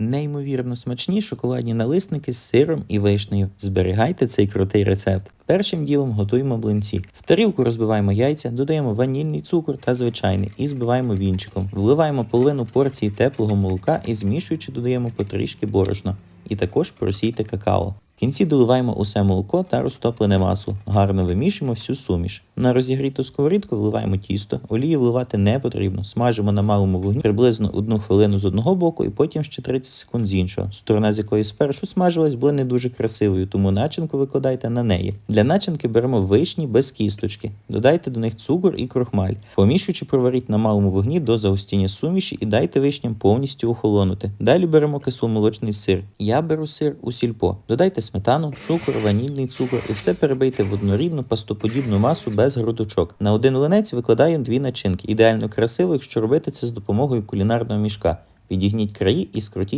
Неймовірно смачні шоколадні налисники з сиром і вишнею. Зберігайте цей крутий рецепт. Першим ділом готуємо блинці. В тарілку розбиваємо яйця, додаємо ванільний цукор та звичайний і збиваємо вінчиком. Вливаємо половину порції теплого молока і змішуючи додаємо потрішки борошна. І також просійте какао. Кінці доливаємо усе молоко та розтоплене масло. Гарно вимішуємо всю суміш. На розігріту сковорідку вливаємо тісто. Олії вливати не потрібно. Смажимо на малому вогні приблизно одну хвилину з одного боку і потім ще 30 секунд з іншого. Сторона, з якої спершу смажилась, була не дуже красивою, тому начинку викладайте на неї. Для начинки беремо вишні без кісточки. Додайте до них цукор і крохмаль. Помішуючи, проваріть на малому вогні до загустіння суміші і дайте вишням повністю охолонути. Далі беремо кисломолочний сир. Я беру сир у сільпо. Додайте сметану, цукор, ванільний цукор і все перебийте в однорідну пастоподібну масу без грудочок. На один линець викладаю дві начинки. Ідеально красиво, якщо робити це з допомогою кулінарного мішка. Підігніть краї і скрутіть.